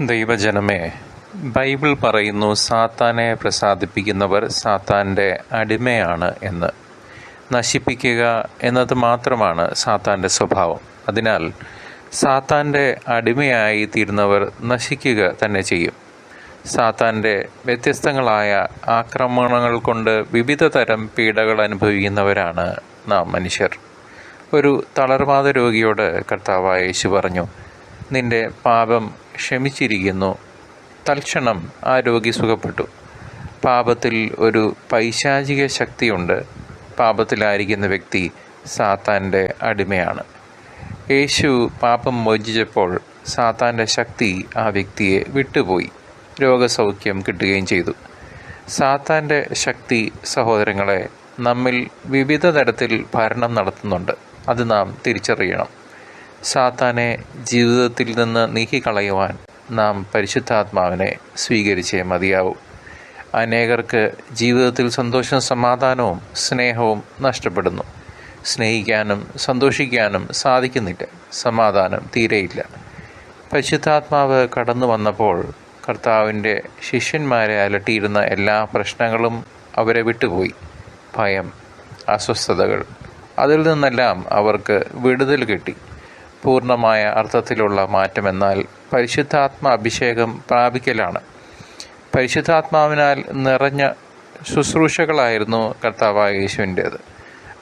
ദൈവജനമേ ബൈബിൾ പറയുന്നു സാത്താനെ പ്രസാദിപ്പിക്കുന്നവർ സാത്താന്റെ അടിമയാണ് എന്ന്. നശിപ്പിക്കുക എന്നത് മാത്രമാണ് സാത്താന്റെ സ്വഭാവം. അതിനാൽ സാത്താന്റെ അടിമയായി തീരുന്നവർ നശിക്കുക തന്നെ ചെയ്യും. സാത്താന്റെ വ്യത്യസ്തങ്ങളായ ആക്രമണങ്ങൾ കൊണ്ട് വിവിധ തരം പീഡകൾ അനുഭവിക്കുന്നവരാണ് നാം മനുഷ്യർ. ഒരു തളർവാദ രോഗിയോട് കർത്താവായ യേശു പറഞ്ഞു നിന്റെ പാപം ക്ഷമിച്ചിരിക്കുന്നു. തൽക്ഷണം ആ രോഗി സുഖപ്പെട്ടു. പാപത്തിൽ ഒരു പൈശാചിക ശക്തിയുണ്ട്. പാപത്തിലായിരിക്കുന്ന വ്യക്തി സാത്താന്റെ അടിമയാണ്. യേശു പാപം മോചിച്ചപ്പോൾ സാത്താന്റെ ശക്തി ആ വ്യക്തിയെ വിട്ടുപോയി. രോഗസൗഖ്യം കിട്ടുകയും ചെയ്തു. സാത്താന്റെ ശക്തി സഹോദരങ്ങളെ നമ്മിൽ വിവിധ തരത്തിൽ ഭരണം നടത്തുന്നുണ്ട്. അത് നാം തിരിച്ചറിയണം. സാത്താനെ ജീവിതത്തിൽ നിന്ന് നീക്കിക്കളയുവാൻ നാം പരിശുദ്ധാത്മാവിനെ സ്വീകരിച്ചേ മതിയാവും. അനേകർക്ക് ജീവിതത്തിൽ സന്തോഷവും സമാധാനവും സ്നേഹവും നഷ്ടപ്പെടുന്നു. സ്നേഹിക്കാനും സന്തോഷിക്കാനും സാധിക്കുന്നില്ല. സമാധാനം തീരെയില്ല. പരിശുദ്ധാത്മാവ് കടന്നു വന്നപ്പോൾ കർത്താവിന്റെ ശിഷ്യന്മാരെ അലട്ടിയിരുന്ന എല്ലാ പ്രശ്നങ്ങളും അവരെ വിട്ടുപോയി. ഭയം അസ്വസ്ഥതകൾ. അതിൽ നിന്നെല്ലാം അവർക്ക് വിടുതൽ കിട്ടി. പൂർണമായ അർത്ഥത്തിലുള്ള മാറ്റമെന്നാൽ പരിശുദ്ധാത്മ അഭിഷേകം പ്രാപിക്കലാണ്. പരിശുദ്ധാത്മാവിനാൽ നിറഞ്ഞ ശുശ്രൂഷകളായിരുന്നു കർത്താവായ യേശുവിന്റേത്.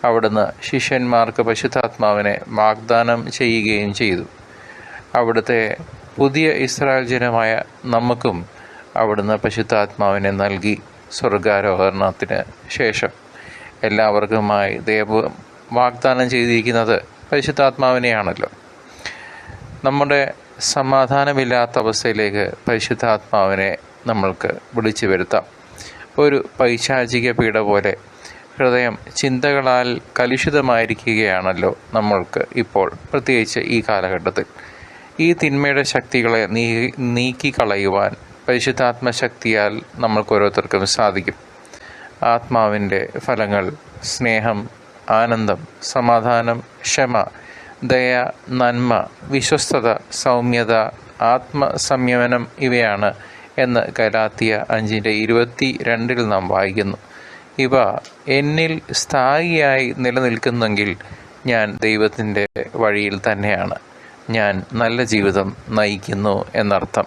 അവിടുന്ന് ശിഷ്യന്മാർക്ക് പരിശുദ്ധാത്മാവിനെ വാഗ്ദാനം ചെയ്യുകയും ചെയ്തു. അവിടുത്തെ പുതിയ ഇസ്രായേൽ ജനമായ നമുക്കും അവിടുന്ന് പശുദ്ധാത്മാവിനെ നൽകി സ്വർഗാരോഹരണത്തിന് ശേഷം. എല്ലാവർക്കുമായി ദൈവം വാഗ്ദാനം ചെയ്തിരിക്കുന്നത് പരിശുദ്ധാത്മാവിനെയാണല്ലോ. നമ്മുടെ സമാധാനമില്ലാത്ത അവസ്ഥയിലേക്ക് പരിശുദ്ധാത്മാവിനെ നമ്മൾക്ക് വിളിച്ചു വരുത്താം. ഒരു പൈശാചിക പീഡ പോലെ ഹൃദയം ചിന്തകളാൽ കലുഷിതമായിരിക്കുകയാണല്ലോ നമ്മൾക്ക് ഇപ്പോൾ പ്രത്യേകിച്ച് ഈ കാലഘട്ടത്തിൽ. ഈ തിന്മയുടെ ശക്തികളെ നീ നീക്കിക്കളയുവാൻ പരിശുദ്ധാത്മശക്തിയാൽ നമ്മൾക്ക് ഓരോരുത്തർക്കും സാധിക്കും. ആത്മാവിന്റെ ഫലങ്ങൾ സ്നേഹം ആനന്ദം സമാധാനം ക്ഷമ ദയ നന്മ വിശ്വസ്തത സൗമ്യത ആത്മസംയമനം ഇവയാണ് എന്ന് കലാത്തിയ അഞ്ചിന്റെ ഇരുപത്തി രണ്ടിൽ നാം വായിക്കുന്നു. ഇവ എന്നിൽ സ്ഥായിയായി നിലനിൽക്കുന്നെങ്കിൽ ഞാൻ ദൈവത്തിന്റെ വഴിയിൽ തന്നെയാണ്. ഞാൻ നല്ല ജീവിതം നയിക്കുന്നു എന്നർത്ഥം.